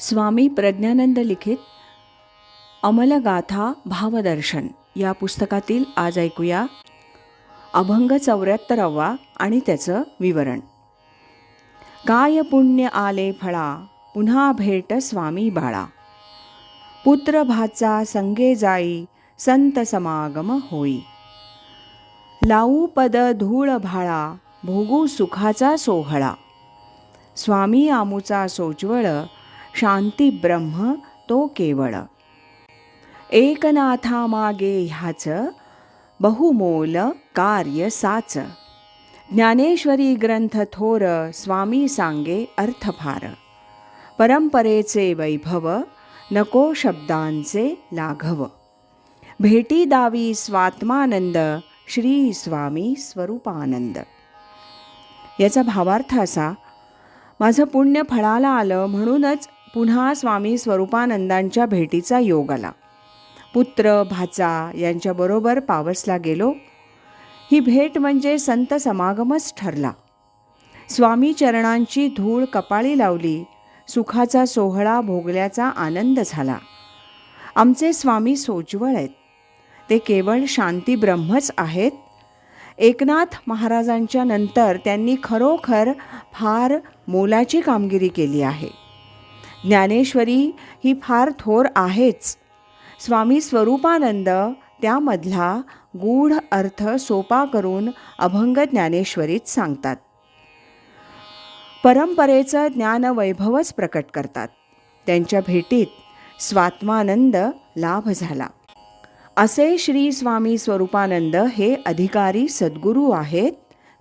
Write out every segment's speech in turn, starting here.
स्वामी प्रज्ञानंद लिखित अमलगाथा भावदर्शन. या पुस्तकातील आज ऐकूया अभंग चौऱ्याहत्तरावा आणि त्याचं विवरण. काय पुण्य आले फळा पुन्हा भेट स्वामी बाळा. पुत्र भाचा संगे जाई संत समागम होई. लावू पद धूळ भाळा भोगू सुखाचा सोहळा. स्वामी आमूचा सोज्वळ शांती ब्रह्म तो केवळ. एकनाथा मागे ह्याच बहुमोल कार्य साच. ज्ञानेश्वरी ग्रंथ थोर स्वामी सांगे अर्थफार परंपरेचे वैभव नको शब्दांचे लाघव. भेटी दावी स्वात्मानंद श्री स्वामी स्वरूपानंद. याचा भावार्थ असा माझं पुण्य फळाला आलं म्हणूनच पुन्हा स्वामी स्वरूपानंदांच्या भेटीचा योग आला. पुत्र भाचा यांच्याबरोबर पावसला गेलो. ही भेट म्हणजे संत समागमच ठरला. स्वामी चरणांची धूळ कपाळी लावली सुखाचा सोहळा भोगल्याचा आनंद झाला. आमचे स्वामी सोज्वळ आहेत. ते केवळ शांती ब्रह्मच आहेत. एकनाथ महाराजांच्या नंतर त्यांनी खरोखर फार मोलाची कामगिरी केली आहे. ज्ञानेश्वरी ही फार थोर आहेच. स्वामी स्वरूपानंद त्यामधला गूढ अर्थ सोपा करून अभंग ज्ञानेश्वरीत सांगतात. परंपरेचं ज्ञानवैभवच प्रकट करतात. त्यांच्या भेटीत स्वात्मानंद लाभ झाला. असे श्री स्वामी स्वरूपानंद हे अधिकारी सद्गुरू आहेत.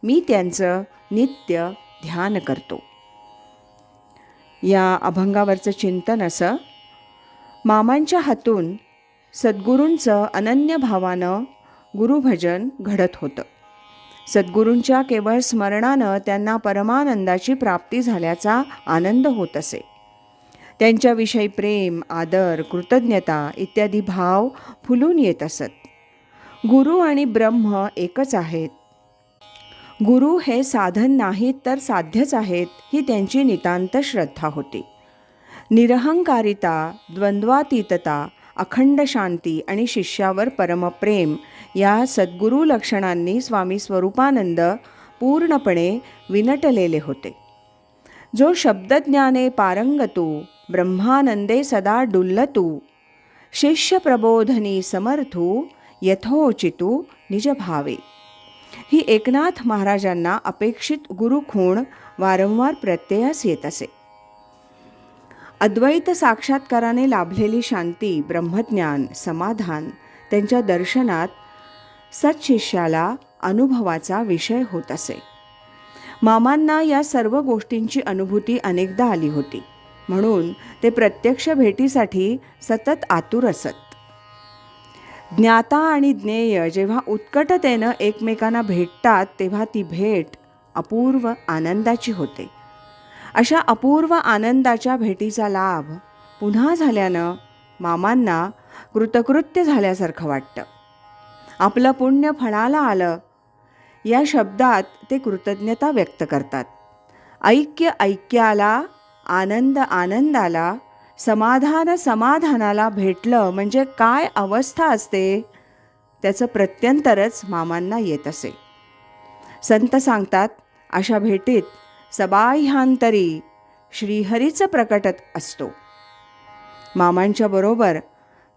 मी त्यांचं नित्य ध्यान करतो. या अभंगावरचं चिंतन असं मामांच्या हातून सद्गुरूंचं अनन्य भावानं गुरुभजन घडत होतं. सद्गुरूंच्या केवळ स्मरणानं त्यांना परमानंदाची प्राप्ती झाल्याचा आनंद होत असे. त्यांच्याविषयी प्रेम आदर कृतज्ञता इत्यादी भाव फुलून येत असत. गुरु आणि ब्रह्म एकच आहेत. गुरु हे साधन नाहीत तर साध्यच आहेत ही त्यांची नितांत श्रद्धा होती. निरहंकारिता द्वंद्वातीतता अखंड शांती आणि शिष्यावर परमप्रेम या सद्गुरू लक्षणांनी स्वामी स्वरूपानंद पूर्णपणे विनटलेले होते. जो शब्दज्ञाने पारंगतू ब्रह्मानंदे सदा डुल्लतू शिष्य प्रबोधनी समर्थू यथोचितू निजभावे. ही एकनाथ महाराजांना अपेक्षित गुरुखूण वारंवार प्रत्ययास येत असे. अद्वैत साक्षात्काराने लाभलेली शांती ब्रह्मज्ञान समाधान त्यांच्या दर्शनात सत्शिष्याला अनुभवाचा विषय होत असे. मामांना या सर्व गोष्टींची अनुभूती अनेकदा आली होती. म्हणून ते प्रत्यक्ष भेटीसाठी सतत आतुर असत. ज्ञाता आणि ज्ञेय जेव्हा उत्कटतेनं एकमेकांना भेटतात तेव्हा ती भेट अपूर्व आनंदाची होते. अशा अपूर्व आनंदाच्या भेटीचा लाभ पुन्हा झाल्यानं मामांना कृतकृत्य झाल्यासारखं वाटतं. आपलं पुण्य फळाला आलं या शब्दात ते कृतज्ञता व्यक्त करतात. ऐक्य ऐक्याला आनंद आनंदाला समाधान समाधानाला भेटलं म्हणजे काय अवस्था असते त्याचं प्रत्यंतरच मामांना येत असे. संत सांगतात अशा भेटीत सबाह्यांतरी श्रीहरीचं प्रकटत असतो. मामांच्या बरोबर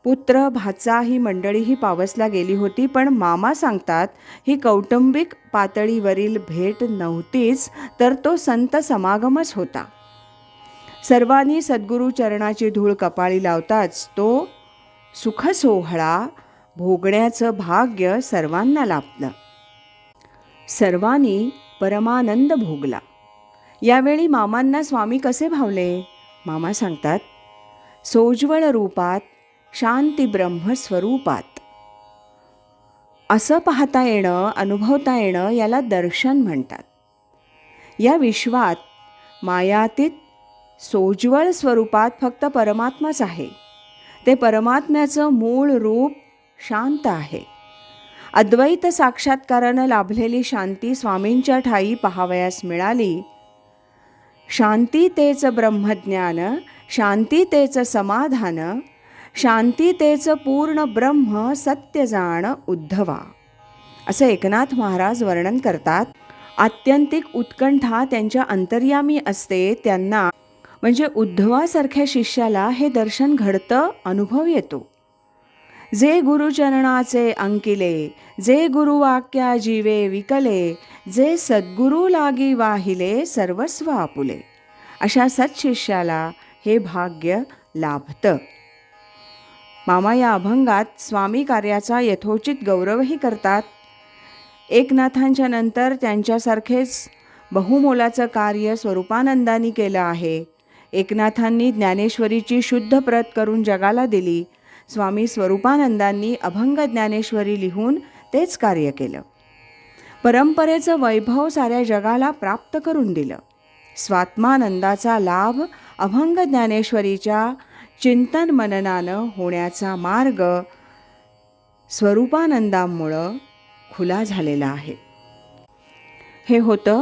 पुत्र भाचा ही मंडळीही पावसला गेली होती पण मामा सांगतात ही कौटुंबिक पातळीवरील भेट नव्हतीच तर तो संत समागमच होता. सर्वांनी सद्गुरू चरणाची धूळ कपाळी लावताच तो सुखसोहळा भोगण्याचं भाग्य सर्वांना लाभलं. सर्वांनी परमानंद भोगला. यावेळी मामांना स्वामी कसे भावले? मामा सांगतात सोज्वळ रूपात शांती ब्रह्मस्वरूपात असं पाहता येणं अनुभवता येणं याला दर्शन म्हणतात. या विश्वात मायातीत सोज्वळ स्वरूपात फक्त परमात्माच आहे. ते परमात्म्याचं मूळ रूप शांत आहे. अद्वैत साक्षात्कारानं लाभलेली शांती स्वामींच्या ठाई पहावयास मिळाली. शांती तेच ब्रह्मज्ञान शांती तेच समाधान शांती तेच पूर्ण ब्रह्म सत्य जाण उद्धवा. असं एकनाथ महाराज वर्णन करतात. आत्यंतिक उत्कंठा त्यांच्या अंतर्यामी असते त्यांना म्हणजे उद्धवासारख्या शिष्याला हे दर्शन घडतं अनुभव येतो. जे गुरुचरणाचे अंकिले जे गुरुवाक्या जीवे विकले जे सद्गुरू लागी वाहिले सर्वस्व आपुले. अशा सत्शिष्याला हे भाग्य लाभतं. मामा या अभंगात स्वामी कार्याचा यथोचित गौरवही करतात. एकनाथांच्या नंतर त्यांच्यासारखेच बहुमोलाचं कार्य स्वरूपानंदानी केलं आहे. एकनाथांनी ज्ञानेश्वरीची शुद्ध प्रत करून जगाला दिली. स्वामी स्वरूपानंदांनी अभंग ज्ञानेश्वरी लिहून तेच कार्य केलं. परंपरेचं वैभव साऱ्या जगाला प्राप्त करून दिलं. स्वात्मानंदाचा लाभ अभंग ज्ञानेश्वरीच्या चिंतन मननानं होण्याचा मार्ग स्वरूपानंदामुळं खुला झालेला आहे. हे होतं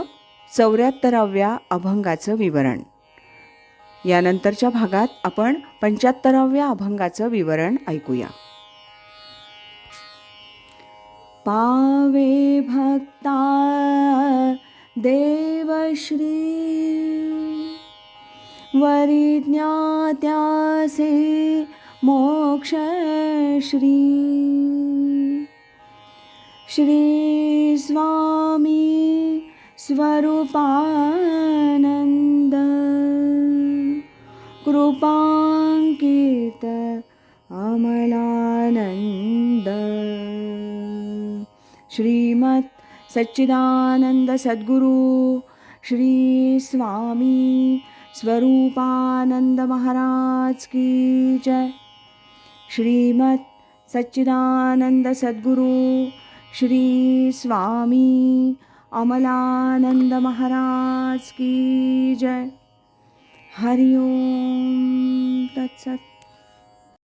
चौऱ्याहत्तराव्या अभंगाचं विवरण. यानंतरच्या भागात आपण पंच्याहत्तराव्या अभंगाचं विवरण ऐकूया. पावे भक्ता देवश्री वरिज्ञात्यासे मोक्षश्री श्री स्वामी स्वरूपा कृपाङ्कित अमलानन्द श्रीमत् सच्चिदानन्द सद्गुरु श्री स्वामी स्वरूपानन्द महाराज की जय। श्रीमत् सच्चिदानन्द सद्गुरु श्री स्वामी अमलानन्द महाराज की जय। हरिओम तत्सत